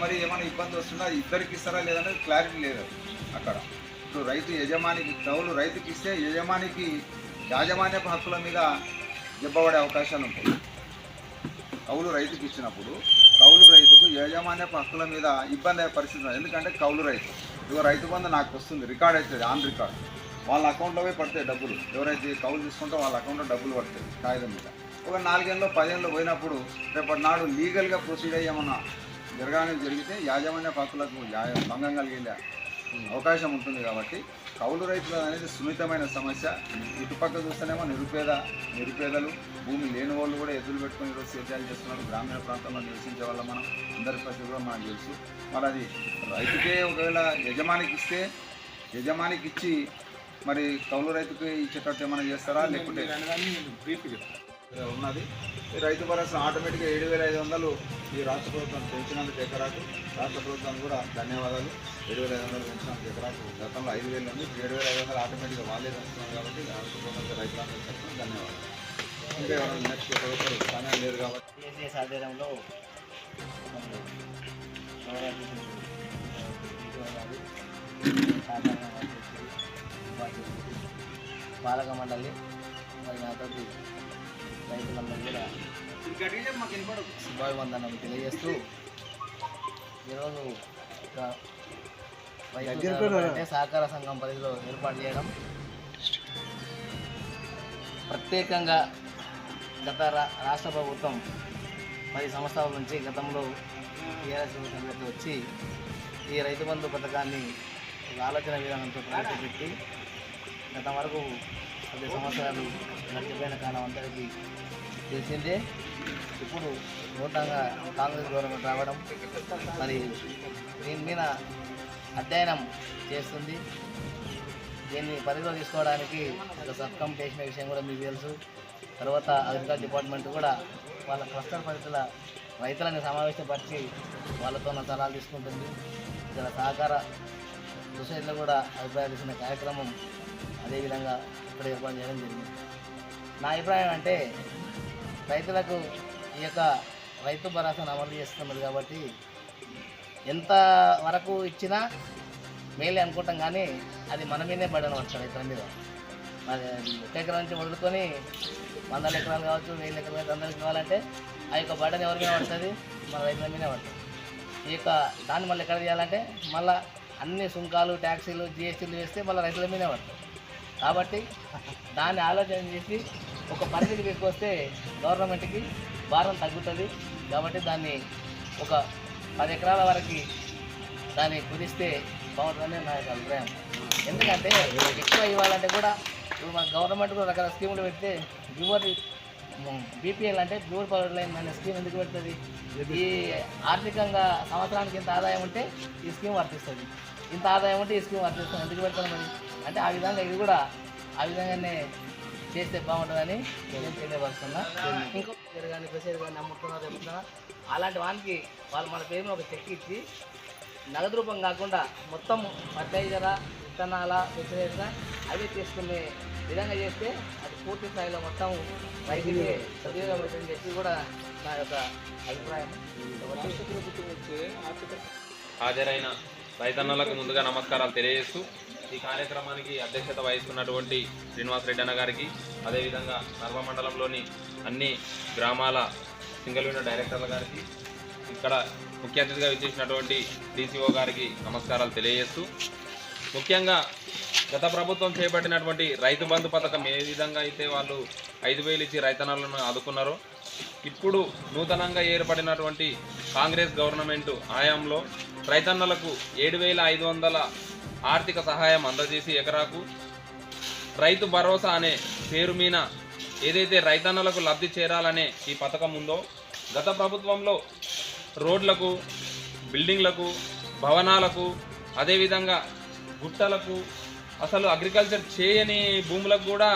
మరి ఏమైనా ఇబ్బంది వస్తుందా ఇద్దరికి ఇస్తారా లేదనేది క్లారిటీ లేదు అక్కడ. ఇప్పుడు రైతు యజమానికి కౌలు రైతుకి ఇస్తే యజమానికి యాజమాన్యపు హక్కుల మీద దెబ్బపడే అవకాశాలు ఉంటాయి. కౌలు రైతుకి ఇచ్చినప్పుడు కౌలు రైతుకు యాజమాన్యపు హక్కుల మీద ఇబ్బంది అయ్యే పరిస్థితి ఉంది. ఎందుకంటే కౌలు రైతు ఇదిగో రైతు బంధు నాకు వస్తుంది రికార్డ్ అవుతుంది ఆన్ రికార్డ్. వాళ్ళ అకౌంట్లో పడతాయి డబ్బులు. ఎవరైతే కౌలు తీసుకుంటో వాళ్ళ అకౌంట్లో డబ్బులు పడతాయి కాగితం మీద. ఒక నాలుగేళ్ళు పదేళ్ళు పోయినప్పుడు రేపటి నాడు లీగల్గా ప్రొసీడ్ అయ్యేమన్నా జరగడానికి జరిగితే యాజమాన్య హక్కులకు భంగం కలిగే అవకాశం ఉంటుంది కాబట్టి కౌలు రైతులు అనేది సున్నితమైన సమస్య. ఇటుపక్క చూస్తేనేమో నిరుపేద నిరుపేదలు భూమి లేని వాళ్ళు కూడా ఎదురు పెట్టుకుని ఈరోజు సేద్యాలు చేస్తున్నారు. గ్రామీణ ప్రాంతంలో నివసించే వాళ్ళ మనం. అందరి పరిస్థితి కూడా మనకు తెలుసు. మరి అది రైతుకే ఒకవేళ యజమానికి ఇస్తే యజమానికి ఇచ్చి మరి కౌలు రైతుకి ఇచ్చేటట్టు ఏమైనా చేస్తారా? లేకుంటే ఉన్నది. ఈ రైతు భరోసా ఆటోమేటిక్గా ఏడు వేల ఐదు వందలు ఈ రాష్ట్ర ప్రభుత్వం పెంచినందుకు ఎకరాకు రాష్ట్ర ప్రభుత్వానికి కూడా ధన్యవాదాలు. ఏడు వేల ఐదు వందలు పెంచినందుకు ఎకరాకు గతంలో ఐదు వేలు ఉంది ఏడు వేల ఐదు వందలు ఆటోమేటిక్గా వాళ్ళే పెంచుతున్నారు కాబట్టి రాష్ట్ర ప్రభుత్వం రైతులందరూ ధన్యవాదాలు. ఇంకా ఎవరైనా నెక్స్ట్ ఒకరు సమయం లేదు కాబట్టి. ఆధ్వర్యంలో ఉపాధ్యక్షులు, పాలక మండలి మరి నాతోటి రైతులందరూ కూడా శుభాభివందనం తెలియజేస్తూ ఈరోజు అంటే సహకార సంఘం పరిధిలో ఏర్పాటు చేయడం ప్రత్యేకంగా గత రాష్ట్ర ప్రభుత్వం పది సంవత్సరాల నుంచి గతంలో టీఆర్ఎస్ ప్రభుత్వం వచ్చి ఈ రైతు బంధు పథకాన్ని ఆలోచన విధానంతో ప్రవేశపెట్టి గత వరకు పది సంవత్సరాలు నష్టపోయిన కాలం అందరికీ తెలిసిందే. ఇప్పుడు నూతనంగా కాంగ్రెస్ గవర్నమెంట్ రావడం మరి దీని మీద అధ్యయనం చేస్తుంది. దీన్ని పరిధిలో తీసుకోవడానికి ఒక సబ్ చేసిన విషయం కూడా మీకు తెలుసు. తర్వాత అగ్రికల్చర్ డిపార్ట్మెంట్ కూడా వాళ్ళ క్లస్టర్ పరిధిల రైతులని సమావేశపరిచి వాళ్ళతో సలహాలు తీసుకుంటుంది. ఇక్కడ సహకార సొసైటీలో కూడా అభిప్రాయాలు ఇచ్చిన కార్యక్రమం అదేవిధంగా ఇక్కడ ఏర్పాటు చేయడం జరిగింది. నా అభిప్రాయం అంటే రైతులకు ఈ యొక్క రైతు భరోసాను అమలు చేస్తున్నది కాబట్టి ఎంత వరకు ఇచ్చినా మేలే అనుకుంటాం కానీ అది మన మీదే పడని వస్తుంది రైతుల మీద. మరి ఒక ఎకరం నుంచి వదులుకొని వందల ఎకరాలు కావచ్చు వెయ్యి ఎకరాలు అందరికి కావాలంటే ఆ యొక్క బటన్ ఎవరి మీద పడుతుంది? మన రైతుల మీదే పడుతుంది. ఈ యొక్క దాన్ని మళ్ళీ ఎక్కడ చేయాలంటే మళ్ళీ అన్ని సుంకాలు ట్యాక్సీలు జిఎస్టీలు వేస్తే మళ్ళీ రైతుల మీదే పడుతుంది. కాబట్టి దాన్ని ఆలోచన చేసి ఒక పరిమితి మీకు వస్తే గవర్నమెంట్కి భారం తగ్గుతుంది. కాబట్టి దాన్ని ఒక పది ఎకరాల వరకు దాన్ని కుదిస్తే బాగుంటుందని నా యొక్క అభిప్రాయం. ఎందుకంటే ఎక్కువ ఇవ్వాలంటే కూడా ఇప్పుడు మన గవర్నమెంట్ కూడా రకరకాల స్కీములు పెడితే బ్యూవర్ బీపీఎల్ అంటే బ్యూర్ పవర్ లైన్ అనే స్కీమ్ ఎందుకు పెడుతుంది? ఈ ఆర్థికంగా సంవత్సరానికి ఇంత ఆదాయం ఉంటే ఈ స్కీమ్ వర్తిస్తుంది. ఇంత ఆదాయం ఉంటే ఈ స్కీమ్ వర్తిస్తుంది. ఎందుకు పెడతాను మరి? అంటే ఆ విధంగా ఇది కూడా ఆ విధంగానే చేస్తే బాగుంటుందని నేను తెలియపరుస్తున్నా. ఇంకో కానీ ప్రెషర్ కానీ అమ్ముతున్నారు చెప్తున్నా. అలాంటి వానికి వాళ్ళు మన పేరుని ఒక చెక్ ఇచ్చి నగదు రూపం కాకుండా మొత్తం ఫర్టిలైజరా విత్తనాల ఫెర్టిలైజరా అవి తీసుకునే విధంగా చేస్తే అది పూర్తి స్థాయిలో మొత్తం రైతుకి సద్వినియోగం చెప్పి కూడా నా యొక్క అభిప్రాయం. హాజరైన రైతన్నలకు ముందుగా నమస్కారాలు తెలియజేస్తూ ఈ కార్యక్రమానికి అధ్యక్షత వహిస్తున్నటువంటి శ్రీనివాస్ రెడ్డి అన్న గారికి అదేవిధంగా నర్వ మండలంలోని అన్ని గ్రామాల సింగిల్ విండో డైరెక్టర్ల గారికి ఇక్కడ ముఖ్య అతిథిగా విచ్చేసినటువంటి డీసీఓ గారికి నమస్కారాలు తెలియజేస్తూ ముఖ్యంగా గత ప్రభుత్వం చేపట్టినటువంటి రైతు బంధు పథకం ఏ విధంగా అయితే వాళ్ళు ఐదు వేలు ఇచ్చి రైతన్నలను ఆదుకున్నారో ఇప్పుడు నూతనంగా ఏర్పడినటువంటి కాంగ్రెస్ గవర్నమెంట్ హయాంలో రైతన్నలకు ఏడు వేల ఐదు వందల ఆర్థిక సహాయం అందజేసి ఎకరాకు రైతు భరోసా అనే పేరు మీద ఏదైతే రైతన్నలకు లబ్ధి చేరాలనే ఈ పథకం ఉందో గత ప్రభుత్వంలో రోడ్లకు బిల్డింగ్లకు భవనాలకు అదేవిధంగా గుట్టలకు అసలు అగ్రికల్చర్ చేయని భూములకు కూడా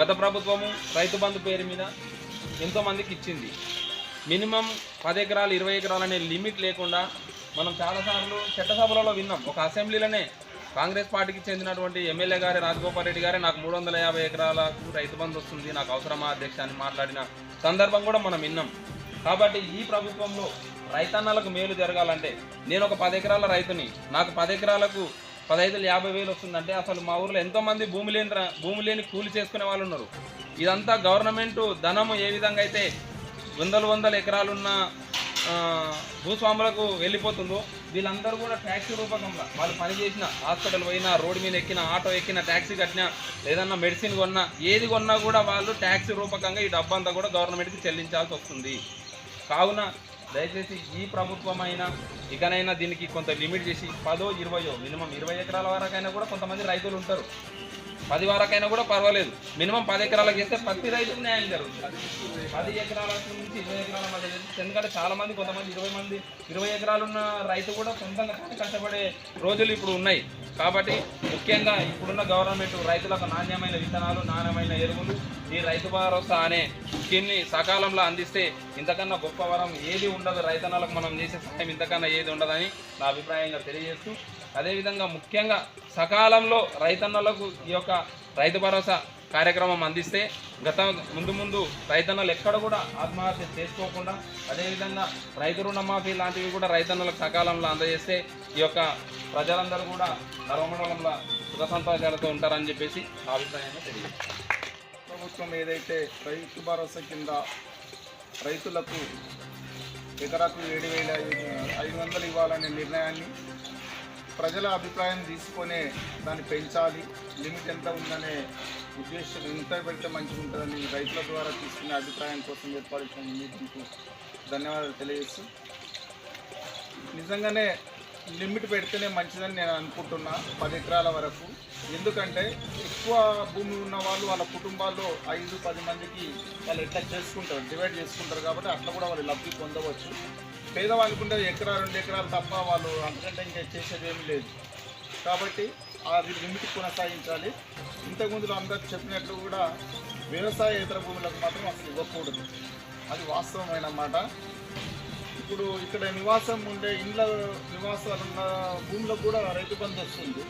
గత ప్రభుత్వము రైతు బంధు పేరు మీద ఎంతోమందికి ఇచ్చింది. మినిమం పది ఎకరాలు ఇరవై ఎకరాలు అనే లిమిట్ లేకుండా మనం చాలాసార్లు చట్టసభలలో విన్నాం. ఒక అసెంబ్లీలోనే కాంగ్రెస్ పార్టీకి చెందినటువంటి ఎమ్మెల్యే గారి రాజగోపాల్ రెడ్డి గారే నాకు మూడు వందల యాభై ఎకరాలకు రైతు బంధు వస్తుంది. నాకు అవసరమా అధ్యక్ష అని మాట్లాడిన సందర్భం కూడా మనం విన్నాం. కాబట్టి ఈ ప్రభుత్వంలో రైతన్నలకు మేలు జరగాలంటే నేను ఒక పది ఎకరాల రైతుని నాకు పది ఎకరాలకు పదహైదు యాభై వేలు వస్తుందంటే అసలు మా ఊర్లో ఎంతోమంది భూమి లేని భూమి లేని కూలి చేసుకునే వాళ్ళు ఉన్నారు. ఇదంతా గవర్నమెంట్ ధనము ఏ విధంగా అయితే వందల వందల ఎకరాలున్న భూస్వాములకు వెళ్ళిపోతుందో వీళ్ళందరూ కూడా ట్యాక్సీ రూపకంలో వాళ్ళు పని చేసిన హాస్పిటల్ పోయినా రోడ్డు మీద ఎక్కిన ఆటో ఎక్కిన ట్యాక్సీ కట్టినా ఏదన్నా మెడిసిన్ కొన్నా ఏది కొన్నా కూడా వాళ్ళు ట్యాక్సీ రూపకంగా ఈ డబ్బంతా కూడా గవర్నమెంట్కి చెల్లించాల్సి వస్తుంది. కావున దయచేసి ఈ ప్రభుత్వమైనా ఇకనైనా దీనికి కొంత లిమిట్ చేసి పదో ఇరవయో మినిమం ఇరవై ఎకరాల వరకైనా కూడా కొంతమంది రైతులు ఉంటారు. పది వరకైనా కూడా పర్వాలేదు. మినిమం పది ఎకరాలకు చేస్తే ప్రతి రైతుకు న్యాయం జరుగుతుంది. పది ఎకరాల నుంచి ఇరవై ఎకరాల మధ్య ఎందుకంటే చాలా మంది కొంతమంది ఇరవై మంది ఇరవై ఎకరాలున్న రైతు కూడా సొంతంగా కష్టపడే రోజులు ఇప్పుడు ఉన్నాయి. కాబట్టి ముఖ్యంగా ఇప్పుడున్న గవర్నమెంట్ రైతులకు నాణ్యమైన విత్తనాలు నాణ్యమైన ఎరువులు ఈ రైతు భరోసా అనే స్కీమ్ని సకాలంలో అందిస్తే ఇంతకన్నా గొప్ప వరం ఏది ఉండదు. రైతన్నలకు మనం చేసే సహాయం ఇంతకన్నా ఏది ఉండదని నా అభిప్రాయంగా తెలియజేస్తూ అదేవిధంగా ముఖ్యంగా సకాలంలో రైతన్నలకు ఈ యొక్క రైతు భరోసా కార్యక్రమం అందిస్తే గత ముందు ముందు రైతన్నలు ఎక్కడ కూడా ఆత్మహత్య చేసుకోకుండా అదేవిధంగా రైతు రుణమాఫీ లాంటివి కూడా రైతన్నలకు సకాలంలో అందజేస్తే ఈ యొక్క ప్రజలందరూ కూడా నర్వమండలంలో సుఖ సంతోషాలతో ఉంటారని చెప్పేసి నా అభిప్రాయాన్ని తెలియజేస్తాను ప్రభుత్వం ఏదైతే రైతు భరోసా కింద రైతులకు ఎకరాకు ఏడు వేల ఐదు వందలు ఇవ్వాలనే నిర్ణయాన్ని ప్రజల అభిప్రాయం తీసుకొనే దాన్ని పెంచాలి. లిమిట్ ఎంత ఉందనే ఉద్దేశం ఎంత పెడితే మంచిగా ఉంటుందని రైతుల ద్వారా తీసుకునే అభిప్రాయం కోసం ఏర్పాటు చేసిన మీటింగ్కు ధన్యవాదాలు తెలియజేస్తూ. నిజంగానే లిమిట్ పెడితేనే మంచిదని నేను అనుకుంటున్నా పది ఎకరాల వరకు. ఎందుకంటే ఎక్కువ భూమి ఉన్న వాళ్ళు వాళ్ళ కుటుంబాల్లో ఐదు పది మందికి వాళ్ళు ఎట్లా చేసుకుంటారు డివైడ్ చేసుకుంటారు కాబట్టి అట్లా కూడా వాళ్ళు లబ్ధి పొందవచ్చు. పేదవాళ్ళకు ఉండే ఎకరా రెండు ఎకరాలు తప్ప వాళ్ళు అంతకంటే ఇంకా చేసేది ఏమీ లేదు. కాబట్టి అది లిమిట్ కొనసాగించాలి. ఇంతకుముందులో అందరు చెప్పినట్లు కూడా వ్యవసాయేతర భూములకు మాత్రం అసలు ఇవ్వకూడదు. అది వాస్తవమైన మాట. ఇప్పుడు ఇక్కడ నివాసం ఉండే ఇండ్ల నివాసాలు ఉన్న భూములకు కూడా రైతు బంధు వస్తుంది.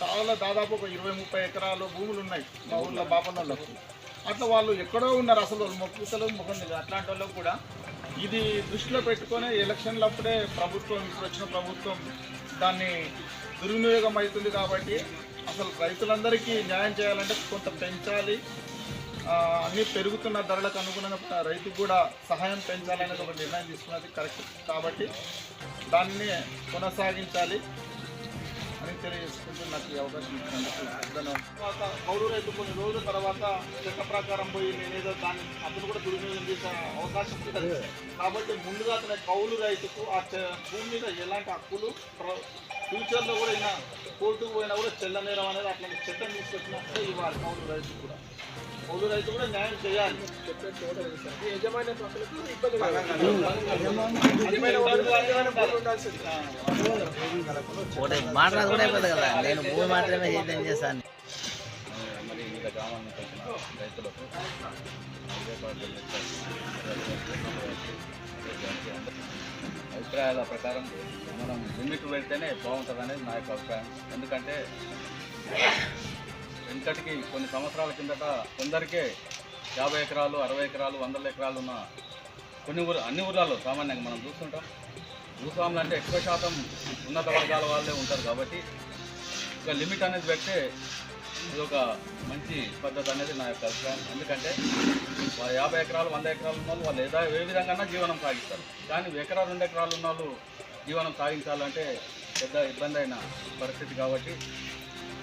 చాలా దాదాపు ఒక ఇరవై ముప్పై ఎకరాలు భూములు ఉన్నాయి మా ఊళ్ళో బాపన్నోళ్ళకు అట్లా వాళ్ళు ఎక్కడో ఉన్నారు అసలు మొక్కుసలు ముఖం లేదు అట్లాంటి వాళ్ళకు కూడా. ఇది దృష్టిలో పెట్టుకొని ఎలక్షన్లప్పుడే ప్రభుత్వం ఇప్పుడు వచ్చిన ప్రభుత్వం దాన్ని దుర్వినియోగం అవుతుంది కాబట్టి అసలు రైతులందరికీ న్యాయం చేయాలంటే కొంత పెంచాలి. అన్ని పెరుగుతున్న ధరలకు అనుగుణంగా రైతుకు కూడా సహాయం పెంచాలనేది ఒక నిర్ణయం తీసుకున్నది కరెక్ట్. కాబట్టి దాన్ని కొనసాగించాలి అని తెలియజేసుకుంటూ నాకు ఈ అవకాశం తర్వాత కౌలు రైతు కొన్ని రోజుల తర్వాత చట్ట ప్రకారం పోయి నేనేదో దాన్ని అతను కూడా దుర్వినియోగం చేసే అవకాశం ఉంటుంది. కాబట్టి ముందుగా అతని కౌలు రైతుకు ఆ భూమి మీద ఎలాంటి హక్కులు ఫ్యూచర్లో కూడా అయినా కోర్టుకు పోయినా కూడా చెల్లనేరం అనేది అట్లాంటి చట్టం తీసుకొచ్చినప్పుడే ఇవ్వాలి కౌలు రైతు కూడా. కౌలు రైతు కూడా న్యాయం చేయాలి. ఒకటి మాట్లాడదు కూడా అయిపోతుంది కదా. నేను భూమి మాత్రమే చేద్దాం చేస్తాను మరి వివిధ గ్రామాల నుంచి వచ్చిన రైతులకు అభిప్రాయాల ప్రకారం మనం లిమిట్ పెడితేనే బాగుంటుంది అనేది నా యొక్క అభిప్రాయం. ఎందుకంటే వెనుకటికి కొన్ని సంవత్సరాల కిందట కొందరికే యాభై ఎకరాలు అరవై ఎకరాలు వందల ఎకరాలు ఉన్న కొన్ని ఊరు అన్ని ఊర్లలో సామాన్యంగా మనం చూస్తుంటాం. భూస్వాములు అంటే ఎక్కువ శాతం ఉన్నత వర్గాల వాళ్ళే ఉంటారు కాబట్టి ఒక లిమిట్ అనేది పెడితే ఇది ఒక మంచి పద్ధతి అనేది నా యొక్క అభిప్రాయం. ఎందుకంటే యాభై ఎకరాలు వంద ఎకరాలు ఉన్న వాళ్ళు వాళ్ళు ఏదో ఏ విధంగా జీవనం సాగిస్తారు. కానీ ఎకరా రెండు ఎకరాలు ఉన్న వాళ్ళు జీవనం సాగించాలంటే పెద్ద ఇబ్బంది అయిన పరిస్థితి కాబట్టి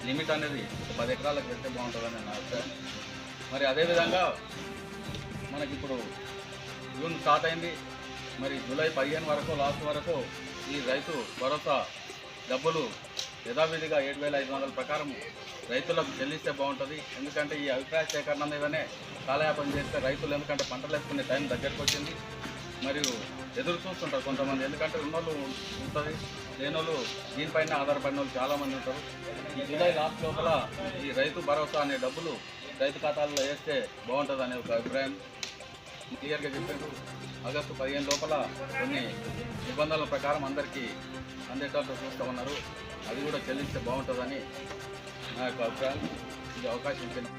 లిమిట్ అనేది ఒక పది ఎకరాలకు పెడితే బాగుంటుందని నా అభిప్రాయం. మరి అదేవిధంగా మనకి ఇప్పుడు జూన్ స్టార్ట్ అయింది. మరి జూలై పదిహేను వరకు లాస్ట్ వరకు ఈ రైతు భరోసా డబ్బులు యథావిధిగా ఏడు వేల ఐదు వందల ప్రకారం రైతులకు చెల్లిస్తే బాగుంటుంది. ఎందుకంటే ఈ అభిప్రాయ సేకరణ మీదనే కాలయాపన చేస్తే రైతులు ఎందుకంటే పంటలు వేసుకునే టైం దగ్గరకు వచ్చింది. మరియు ఎదురు చూస్తుంటారు కొంతమంది. ఎందుకంటే ఉన్నోళ్ళు ఉంటుంది లేనోళ్ళు దీనిపైన ఆధారపడిన వాళ్ళు చాలామంది ఉంటారు. ఈ జూలై లాస్ట్ లోపల ఈ రైతు భరోసా అనే డబ్బులు రైతు ఖాతాల్లో వేస్తే బాగుంటుంది అనే ఒక అభిప్రాయం క్లియర్గా చెప్పారు. ఆగస్టు పదిహేను లోపల కొన్ని నిబంధనల ప్రకారం అందరికీ అందేటట్లు చూస్తూ ఉన్నారు. అది కూడా చెల్లిస్తే బాగుంటుందని నా యొక్క అభిప్రాయం. ఇది అవకాశం ఇచ్చింది